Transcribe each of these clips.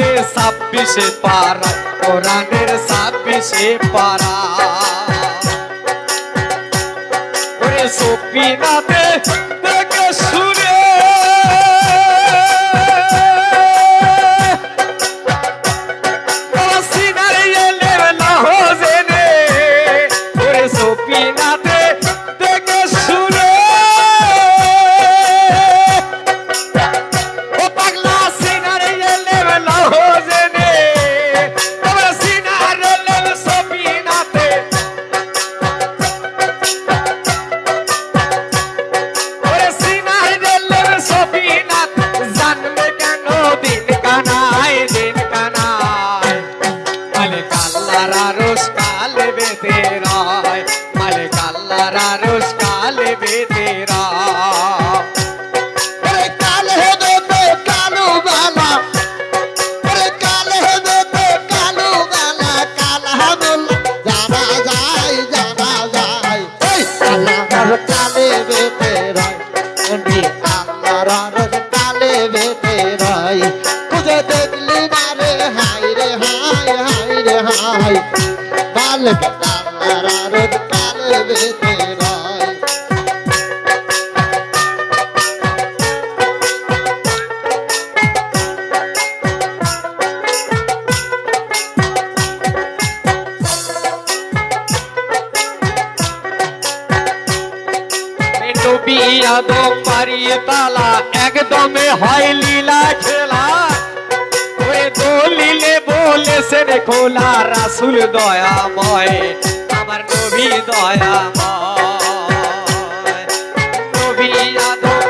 খুলে ছাব্বিশে পারা কোরআনের ছাব্বিশে পারা। ওরে সপিনাতে আল্লাহর আরশ কালে বেতে রায় মালিক আল্লাহর আরশ রে হাই বালক আল্লাহর কালে বেতে রয় নবী আদম পারিয়ে তালা একদমে হয় লীলা খেলা ওরে দলিলে বলেছেন খোলা রাসুল দয়াময় আমার নবী দয়াময়। নবী আদম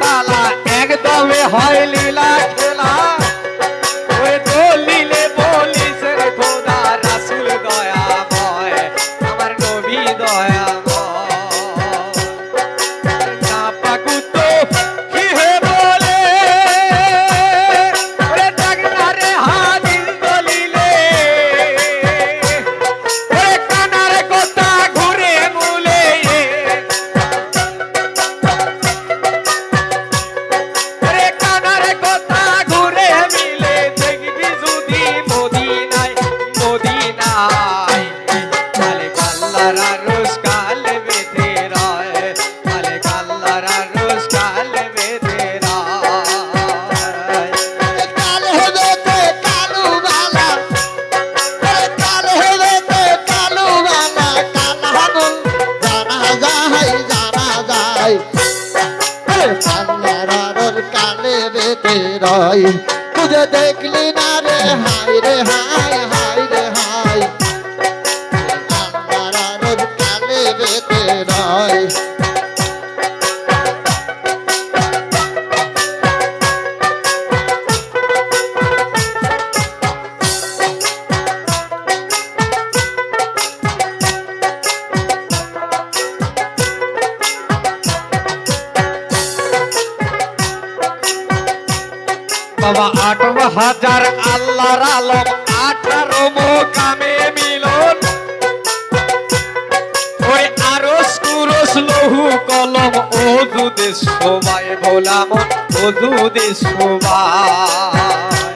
তালা একদমে হয় রয়। খুঁজে দেখলি না রে হাই রে হাই হাই রে হাই বাবা আট হাজার আল্লাহর আলম আঠারো মোকামে মিলন। ওই আরস কুরস লহু কলম ও দুদে সবাই বলাম ও দুদে সবাই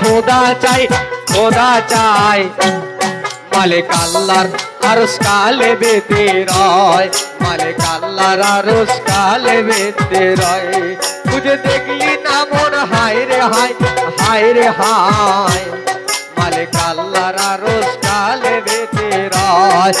খোদা চাই খোদা চাই। মালিক আল্লাহর আরস কালে বেতে রয়, মালিক আল্লাহর আরস কালে বেতে রয়। তুঝে দেখলি না মন, হায় রে হায় হায় রে হায়। মালিক আল্লাহর আরস কালে বেতে রয়